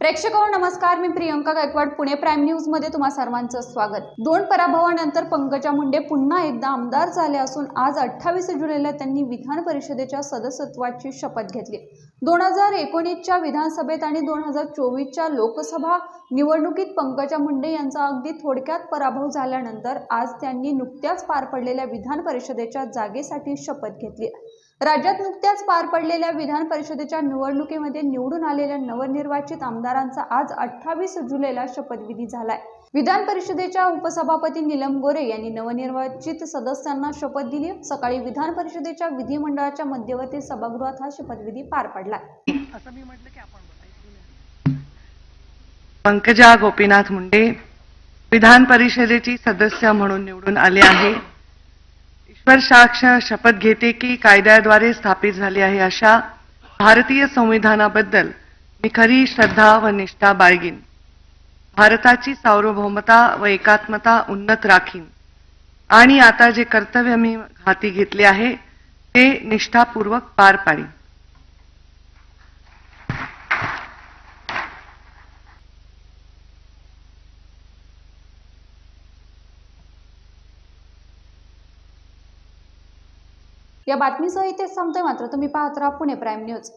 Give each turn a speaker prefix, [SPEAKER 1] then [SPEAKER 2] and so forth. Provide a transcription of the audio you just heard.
[SPEAKER 1] प्रेक्षकांनो नमस्कार. मी प्रियंका गायकवाड पुणे प्राईम न्यूजमध्ये तुम्हा सर्वांचं स्वागत. दोन पराभवानंतर पंकजा मुंडे पुन्हा एकदा आमदार झाले असून आज अठ्ठावीस जुलैला त्यांनी विधान परिषदेच्या सदस्यत्वाची शपथ घेतली. दोन हजार एकोणीसच्या विधानसभेत आणि दोन हजार चोवीसच्या लोकसभा निवडणुकीत पंकजा मुंडे यांचा अगदी थोडक्यात पराभव झाल्यानंतर आज त्यांनी नुकत्याच पार पडलेल्या विधान परिषदेच्या जागेसाठी शपथ घेतली. राज्यात नुकत्याच पार पडलेल्या विधान परिषदेच्या निवडणुकीमध्ये निवडून आलेल्या नवनिर्वाचित आमदारांचा आज अठ्ठावीस जुलैला शपथविधी झालाय. विधान परिषदेच्या उपसभापती नीलम गोरे यांनी नवनिर्वाचित सदस्यांना शपथ दिली. सकाळी विधान परिषदेच्या विधिमंडळाच्या मध्यवर्ती सभागृहात हा शपथविधी पार पडलाय.
[SPEAKER 2] पंकजा गोपीनाथ मुंडे विधान परिषदेची सदस्य म्हणून निवडून आले आहे साक्ष शपथ घेते की कायद्याद्वारे स्थापित झाली आहे अशा भारतीय संविधानाबद्दल मी खरी श्रद्धा व निष्ठा बाळगीन. भारताची सार्वभौमता व एकात्मता उन्नत राखीन. आणि आता जे कर्तव्य मी हाती घेतले आहे ते निष्ठापूर्वक पार पाडीन.
[SPEAKER 1] या बातमीसह इथेच संपतोय मात्र. तुम्ही पाहत राहा पुणे प्राईम न्यूज.